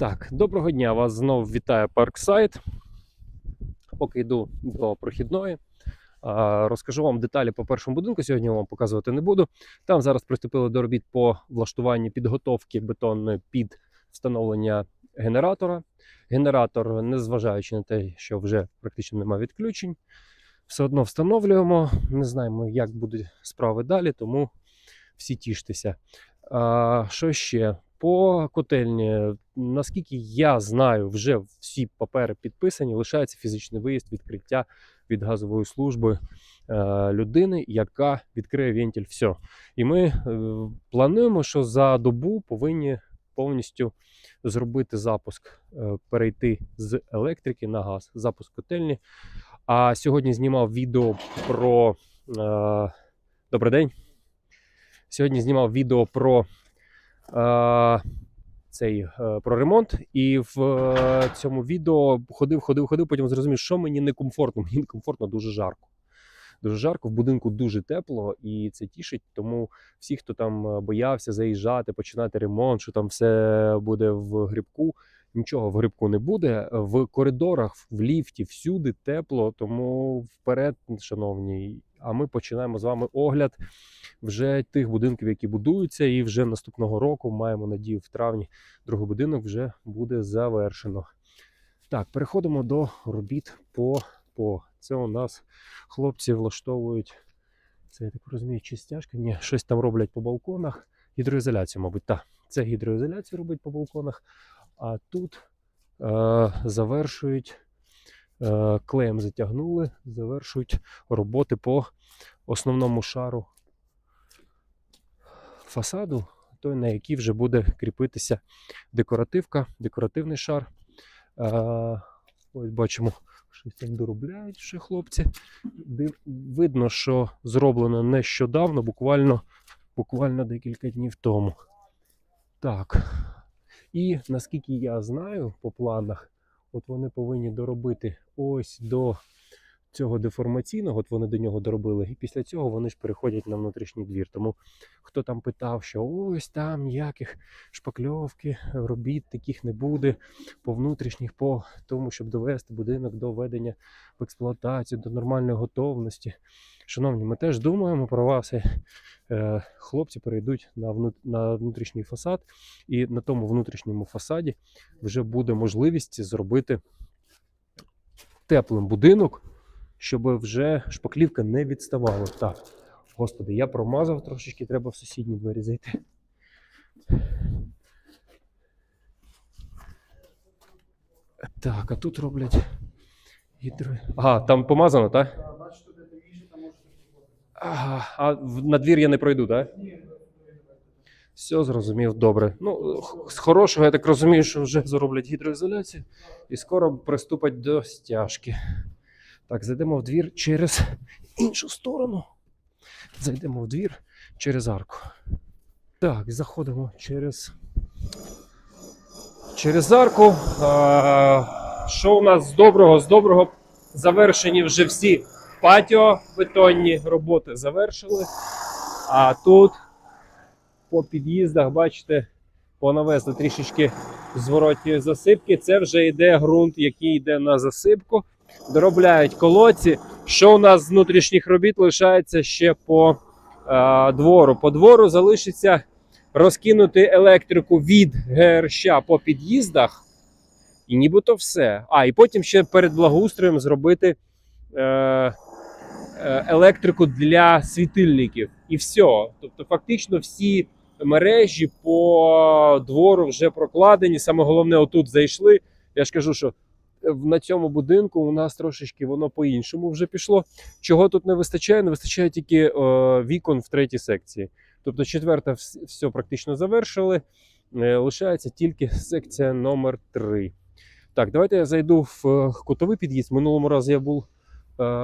Так, доброго дня, вас знову вітає Парксайт. Поки йду до прохідної. Розкажу вам деталі по першому будинку. Сьогодні я вам показувати не буду. Там зараз приступили до робіт по влаштуванні підготовки бетонної під встановлення генератора. Генератор, незважаючи на те, що вже практично немає відключень, все одно встановлюємо. Не знаємо, як будуть справи далі, тому всі тіштеся. А, що ще? По котельні, наскільки я знаю, вже всі папери підписані, лишається фізичний виїзд, відкриття від газової служби е, людини, яка відкриє вентиль. Все. І ми е, плануємо, що за добу повинні повністю зробити запуск, е, перейти з електрики на газ, запуск котельні. А сьогодні знімав відео про. Добрий день. Сьогодні знімав відео про цей е, про ремонт, і в е, цьому відео ходив, ходив, ходив. Потім зрозумів, що мені некомфортно. Мені некомфортно дуже жарко. Дуже жарко, в будинку дуже тепло, і це тішить. Тому всі, хто там е, боявся заїжджати, починати ремонт, що там все буде в грибку. Нічого в грибку не буде. В коридорах, в ліфті, всюди тепло. Тому вперед, шановні. А ми починаємо з вами огляд вже тих будинків, які будуються, і вже наступного року маємо надію в травні. Другий будинок вже буде завершено. Так, переходимо до робіт по по. Це у нас хлопці влаштовують. Це я так розумію, чи стяжка? Ні, щось там роблять по балконах. Гідроізоляцію, мабуть, так. Це гідроізоляцію роблять по балконах. А тут е, завершують е, клеєм затягнули, завершують роботи по основному шару фасаду, той, на який вже буде кріпитися декоративка, декоративний шар. Ось бачимо, щось там доробляють ще хлопці. Видно, що зроблено нещодавно, буквально, буквально декілька днів тому. Так. І наскільки я знаю по планах, от вони повинні доробити ось до цього деформаційного, от вони до нього доробили, і після цього вони ж переходять на внутрішній двір. Тому хто там питав, що ось там ніяких шпакльовки, робіт таких не буде по внутрішніх, по тому, щоб довести будинок до введення в експлуатацію, до нормальної готовності. Шановні, ми теж думаємо про вас. Е, хлопці перейдуть на внутрішній фасад, і на тому внутрішньому фасаді вже буде можливість зробити теплим будинок, щоб вже шпаклівка не відставала. Так, господи, я промазав трошечки, треба в сусідні двері зайти. Так, а тут роблять гідро. Ага, там помазано, так? Ага, а на двір я не пройду, так? Все зрозумів, добре. Ну, з хорошого, я так розумію, що вже зроблять гідроізоляцію і скоро приступать до стяжки. Так, зайдемо в двір через іншу сторону. Зайдемо в двір через арку. Так, заходимо через. Через арку. А, що у нас з доброго? З доброго завершені вже всі патіо бетонні роботи завершили. А тут по під'їздах, бачите, понавезли трішечки зворотньої засипки. Це вже йде ґрунт, який йде на засипку. Доробляють колодці. Що у нас з внутрішніх робіт лишається ще по е, двору? По двору залишиться розкинути електрику від ГРЩ по під'їздах. І нібито все. А, і потім ще перед благоустроєм зробити е, е, електрику для світильників. І все. Тобто, фактично, всі мережі по двору вже прокладені. Саме головне, отут зайшли. Я ж кажу, що на цьому будинку у нас трошечки воно по-іншому вже пішло. Чого тут не вистачає? Не вистачає тільки е, вікон в третій секції. Тобто, четверта все практично завершили. Е, лишається тільки секція номер 3. Так, давайте я зайду в е, кутовий під'їзд. Минулому разі я був е,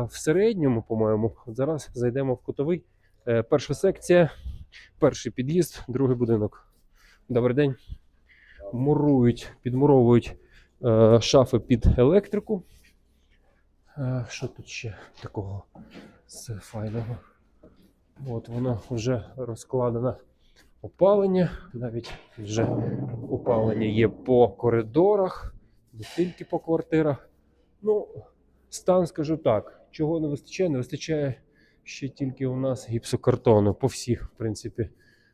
в середньому, по-моєму. Зараз зайдемо в кутовий. Е, перша секція, перший під'їзд, другий будинок. Добрий день. Мурують, підмуровують шафи під електрику. Е, що тут ще такого з файного? От вона вже розкладена опалення. Навіть вже опалення є по коридорах, не тільки по квартирах. Ну, стан, скажу так, чого не вистачає? Не вистачає ще тільки у нас гіпсокартону по всіх, в принципі,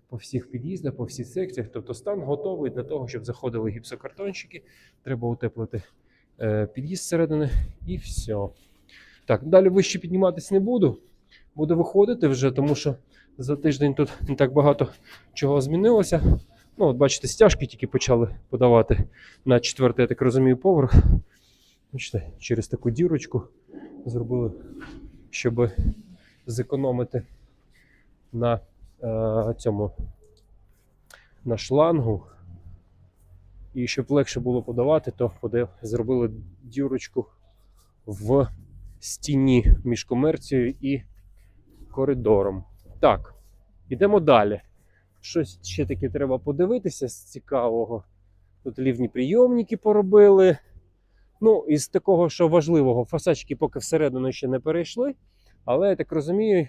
по всіх під'їздах, по всіх секціях. Тобто стан готовий для того, щоб заходили гіпсокартончики. Треба утеплити е, під'їзд зсередини і все. Так, далі вище підніматись не буду. Буду виходити вже, тому що за тиждень тут не так багато чого змінилося. Ну, от бачите, стяжки тільки почали подавати на четвертий, я так розумію, поверх. Бачите, через таку дірочку зробили, щоб зекономити на цьому на шлангу. І щоб легше було подавати, то зробили дірочку в стіні між комерцією і коридором. Так, ідемо далі. Щось ще таке треба подивитися з цікавого. Тут лівні прийомники поробили. Ну, із такого, що важливого, фасачки поки всередину ще не перейшли. Але я так розумію,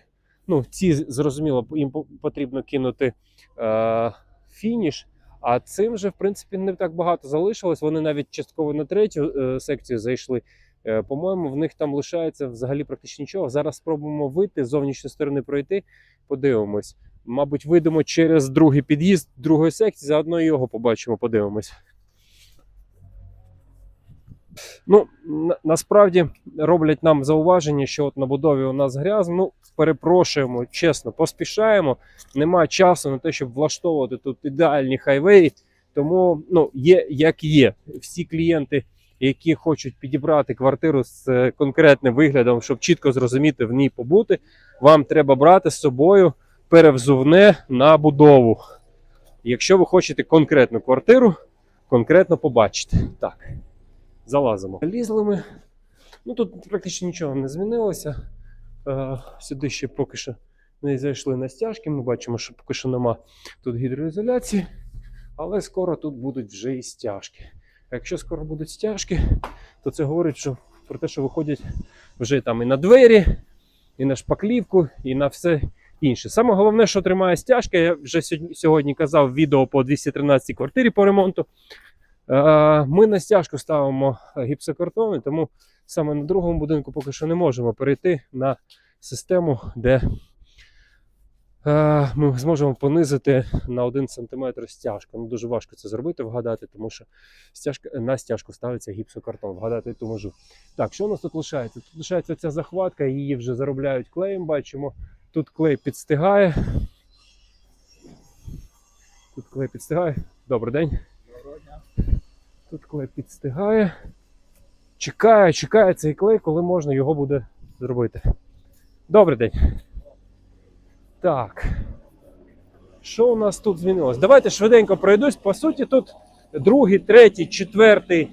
ну, ці зрозуміло, їм потрібно кинути е, фініш. А цим же, в принципі, не так багато залишилось. Вони навіть частково на третю е, секцію зайшли. Е, по-моєму, в них там лишається взагалі практично нічого. Зараз спробуємо вийти з зовнішньої сторони пройти, подивимось. Мабуть, вийдемо через другий під'їзд другої секції, заодно його побачимо, подивимось. Ну, на, насправді роблять нам зауваження, що от на будові у нас грязно. Ну, перепрошуємо, чесно, поспішаємо. Немає часу на те, щоб влаштовувати тут ідеальні хайвеї. Тому ну, є як є. Всі клієнти, які хочуть підібрати квартиру з е, конкретним виглядом, щоб чітко зрозуміти в ній побути, вам треба брати з собою перевзувне на будову. Якщо ви хочете конкретну квартиру, конкретно побачити. Так, залазимо. Лізли ми. Ну тут практично нічого не змінилося. Е, сюди ще поки що не зайшли на стяжки. Ми бачимо, що поки що нема тут гідроізоляції, але скоро тут будуть вже і стяжки. Якщо скоро будуть стяжки, то це говорить що про те, що виходять вже там і на двері, і на шпаклівку, і на все інше. Саме головне, що тримає стяжка, я вже сьогодні казав відео по 213 квартирі по ремонту. Е, Ми на стяжку ставимо гіпсокартони, тому саме на другому будинку поки що не можемо перейти на систему, де е, ми зможемо понизити на 1 см стяжку. Ну, дуже важко це зробити, вгадати, тому що стяжка, на стяжку ставиться гіпсокартон. Вгадати ту можу. Так, що у нас тут лишається? Тут лишається ця захватка, її вже заробляють клеєм, бачимо. Тут клей підстигає. Тут клей підстигає. Добрий день. Тут клей підстигає. Чекає, чекає цей клей, коли можна його буде зробити. Добрий день. Так. Що у нас тут змінилось? Давайте швиденько пройдусь. По суті, тут другий, третій, четвертий,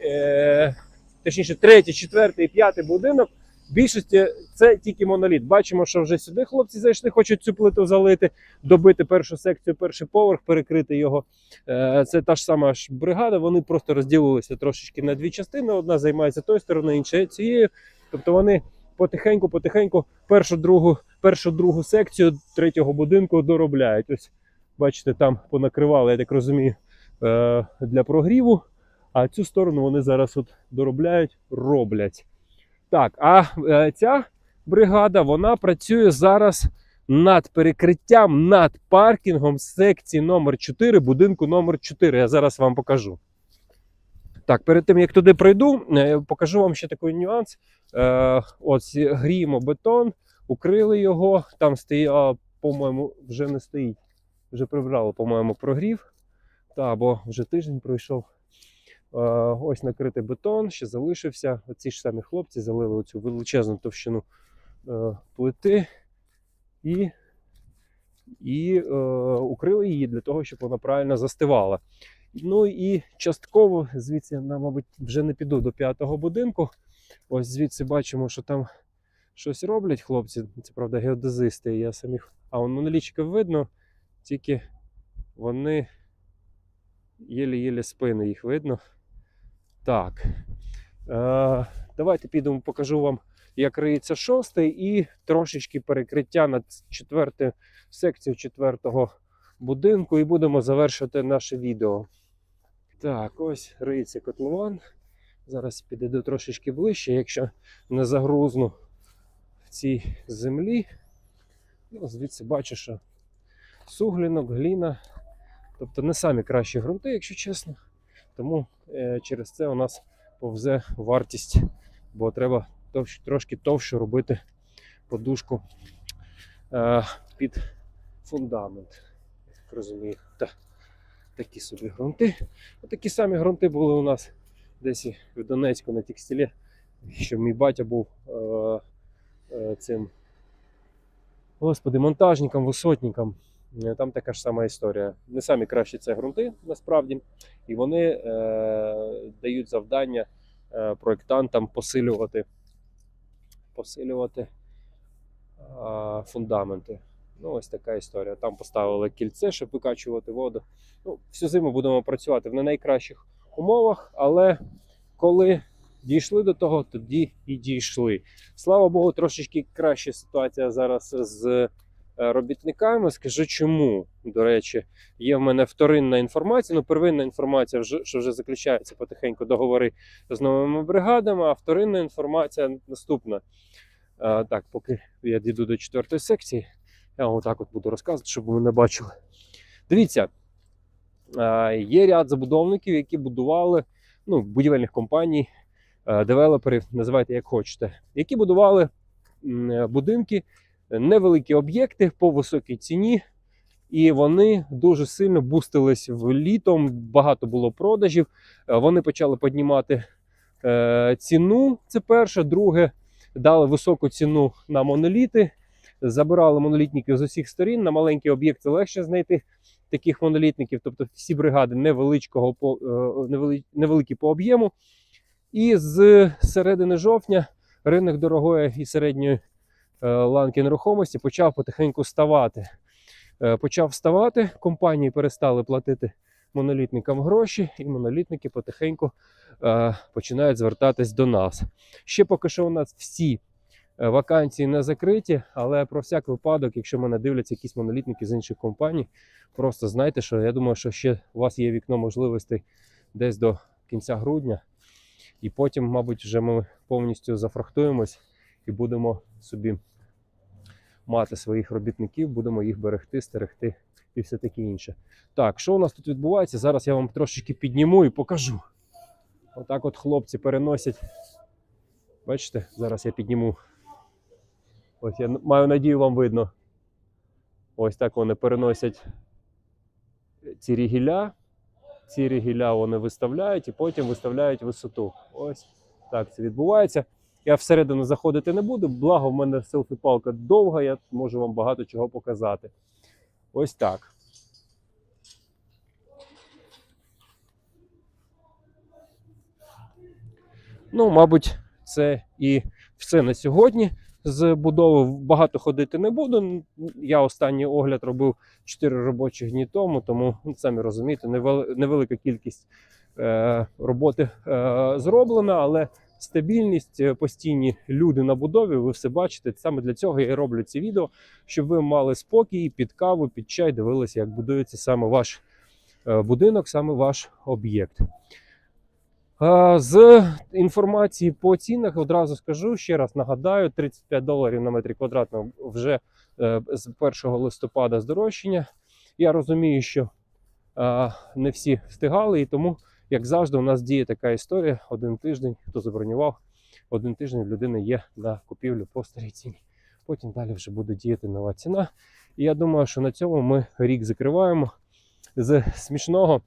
е, точніше, третій, четвертий і п'ятий будинок. Більшості це тільки моноліт. Бачимо, що вже сюди хлопці зайшли, хочуть цю плиту залити, добити першу секцію, перший поверх, перекрити його. Е, Це та ж сама ж бригада. Вони просто розділилися трошечки на дві частини. Одна займається тою стороною, інша цією. Тобто вони потихеньку, потихеньку першу, другу, першу, другу секцію третього будинку доробляють. Ось бачите, там понакривали, я так розумію, е, для прогріву. А цю сторону вони зараз от доробляють, роблять. Так, а е, ця бригада вона працює зараз над перекриттям, над паркінгом секції номер 4 будинку номер 4 Я зараз вам покажу. Так, перед тим як туди пройду, е, покажу вам ще такий нюанс. Е, ось гріємо бетон, укрили його. Там стояв, по-моєму, вже не стоїть. Вже прибрали, по-моєму, прогрів. Та, бо вже тиждень пройшов. Е, ось накритий бетон, ще залишився. Оці ж самі хлопці залили оцю величезну товщину е, плити і, і е, укрили її для того, щоб вона правильно застивала. Ну і частково звідси я, мабуть, вже не піду до п'ятого будинку. Ось звідси бачимо, що там щось роблять хлопці. Це правда геодезисти. Я самих. А он монолічків видно, тільки вони єлі-єлі спини їх видно. Так. Е, давайте підемо, покажу вам, як риється шостий, і трошечки перекриття над четвертою секцією четвертого будинку і будемо завершувати наше відео. Так, ось риється котлован. Зараз підійду трошечки ближче, якщо не загрузну в цій землі. Ну, звідси бачу, що суглінок, гліна. Тобто не самі кращі ґрунти, якщо чесно. Тому е, через це у нас повзе вартість, бо треба трошки товще робити подушку е, під фундамент. Я так розумію. Та, такі собі ґрунти. Такі самі ґрунти були у нас десь в Донецьку на текстилі, що мій батя був е, цим господи, монтажником, висотником. Е, Там така ж сама історія. Не самі кращі це ґрунти насправді, і вони е, дають завдання е, проєктантам посилювати, посилювати е, фундаменти. Ну, ось така історія. Там поставили кільце, щоб викачувати воду. Ну, всю зиму будемо працювати в не найкращих умовах, але коли дійшли до того, тоді і дійшли. Слава Богу, трошечки краща ситуація зараз з робітниками. Скажу чому. До речі, є в мене вторинна інформація. Ну, первинна інформація, що вже заключаються потихеньку договори з новими бригадами, а вторинна інформація наступна. Е, Так, поки я дійду до четвертої секції, я вам отак от буду розказувати, щоб ви не бачили. Дивіться, е, є ряд забудовників, які будували ну, будівельних компаній, е, девелоперів, називайте як хочете, які будували е, будинки, невеликі об'єкти по високій ціні. І вони дуже сильно бустились в літом. Багато було продажів. Е, Вони почали піднімати е, ціну. Це перше. Друге, дали високу ціну на моноліти. Забирали монолітників з усіх сторін. На маленькі об'єкти легше знайти таких монолітників, тобто всі бригади невеличкого по е, невеликі по об'єму. І з середини жовтня ринок дорогої і середньої ланки нерухомості почав потихеньку ставати. Е, Почав ставати, компанії перестали платити монолітникам гроші, і монолітники потихеньку е, починають звертатись до нас. Ще поки що у нас всі е, вакансії не закриті, але про всяк випадок, якщо мене дивляться якісь монолітники з інших компаній, просто знайте, що я думаю, що ще у вас є вікно можливостей десь до кінця грудня. І потім, мабуть, вже ми повністю зафрахтуємось і будемо собі мати своїх робітників, будемо їх берегти, стерегти і все таке інше. Так, що у нас тут відбувається? Зараз я вам трошечки підніму і покажу. Отак от хлопці переносять. Бачите, зараз я підніму. Ось я маю надію, вам видно. Ось так вони переносять ці рігіля. Ці рігіля вони виставляють і потім виставляють висоту. Ось так це відбувається. Я всередину заходити не буду, благо в мене селфі-палка довга, я можу вам багато чого показати. Ось так. Ну, мабуть, це і все на сьогодні. З будови багато ходити не буду. Я останній огляд робив 4 робочі дні тому, тому ну, самі розумієте, невели- невелика кількість е, роботи е, зроблена, але стабільність, е, постійні люди на будові, ви все бачите. Саме для цього я і роблю ці відео, щоб ви мали спокій під каву, під чай, дивилися, як будується саме ваш е, будинок, саме ваш об'єкт. З інформації по цінах одразу скажу ще раз нагадаю: 35 доларів на метрі квадратного вже е, з 1 листопада здорожчання. Я розумію, що не всі встигали, і тому, як завжди, у нас діє така історія: один тиждень, хто забронював, один тиждень в людини є на купівлю по старій ціні. Потім далі вже буде діяти нова ціна. І я думаю, що на цьому ми рік закриваємо з смішного,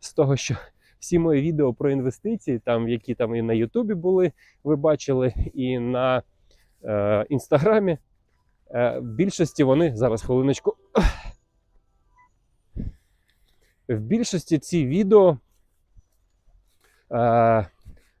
з того, що всі мої відео про інвестиції, там які там і на Ютубі були, ви бачили, і на е, інстаграмі. Е, в більшості вони зараз хвилиночку. В більшості ці відео е,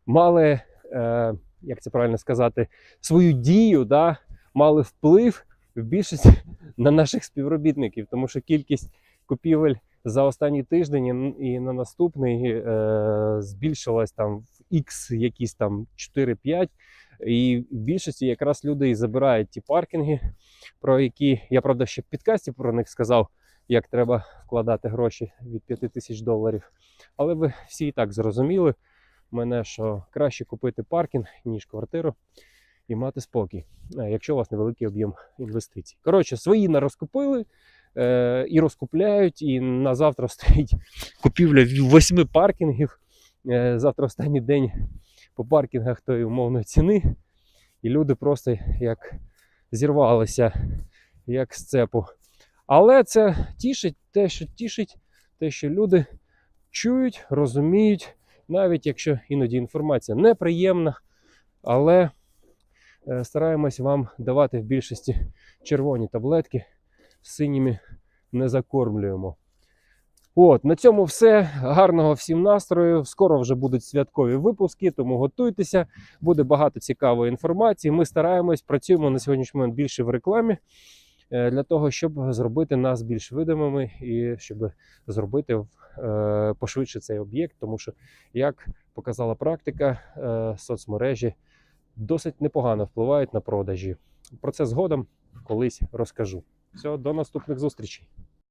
мали, е, як це правильно сказати, свою дію, да, мали вплив в більшості на наших співробітників, тому що кількість купівель за останній тиждень і на наступний е, збільшилась там в X якісь там 4-5. І в більшості якраз люди і забирають ті паркінги, про які я правда ще в підкасті про них сказав. Як треба вкладати гроші від 5 тисяч доларів. Але ви всі і так зрозуміли мене, що краще купити паркінг, ніж квартиру, і мати спокій, е, якщо у вас невеликий об'єм інвестицій. Коротше, свої не розкупили е, і розкупляють, і на завтра стоїть купівля восьми паркінгів. Е, завтра останній день по паркінгах тої умовної ціни, і люди просто як зірвалися, як з цепу. Але це тішить те, що тішить, те, що люди чують, розуміють, навіть якщо іноді інформація неприємна, але е, стараємось вам давати в більшості червоні таблетки, синіми не закормлюємо. От, на цьому все. Гарного всім настрою. Скоро вже будуть святкові випуски, тому готуйтеся. Буде багато цікавої інформації. Ми стараємось, працюємо на сьогоднішній момент більше в рекламі для того, щоб зробити нас більш видимими і щоб зробити е, пошвидше цей об'єкт, тому що, як показала практика, е, соцмережі досить непогано впливають на продажі. Про це згодом колись розкажу. Все, до наступних зустрічей.